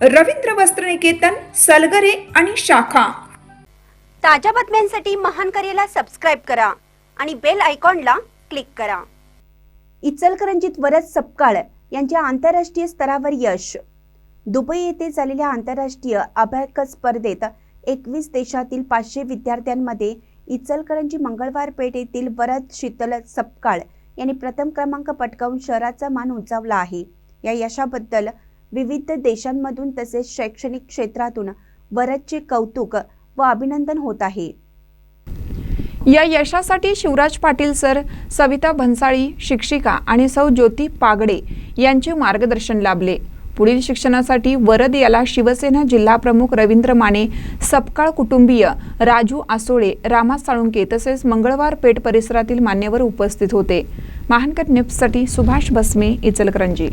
रवींद्र वस्त्रनिकेतन सलगरे आणि शाखा. ताज्या बातम्यांसाठी महान करेला सबस्क्राईब करा आणि बेल आयकॉनला क्लिक करा. इचलकरंजीत वरद सपकाळ यांच्या आंतरराष्ट्रीय स्तरावर यश. दुबई येथे झालेल्या आंतरराष्ट्रीय अभ्यास स्पर्धेत एकवीस देशातील पाचशे विद्यार्थ्यांमध्ये इचलकरंजी मंगळवार पेठ येथील वरद शीतल सपकाळ यांनी प्रथम क्रमांक पटकावून शहराचा मान उंचावला आहे. या यशाबद्दल विविध देशांमधून तसेच शैक्षणिक क्षेत्रातून वरदचे कौतुक व अभिनंदन होत आहे. या यशासाठी शिवराज पाटील सर सविता भन्साळी शिक्षिका आणि सौ ज्योती पागडे यांचे मार्गदर्शन लाभले. पुढील शिक्षणासाठी वरद याला शिवसेना जिल्हाप्रमुख रवींद्र माने सपकाळ कुटुंबीय राजू आसोळे रामा साळुंके तसेच मंगळवार पेठ परिसरातील मान्यवर उपस्थित होते. महानकर न्यूजसाठी सुभाष भस्मे इचलकरंजी.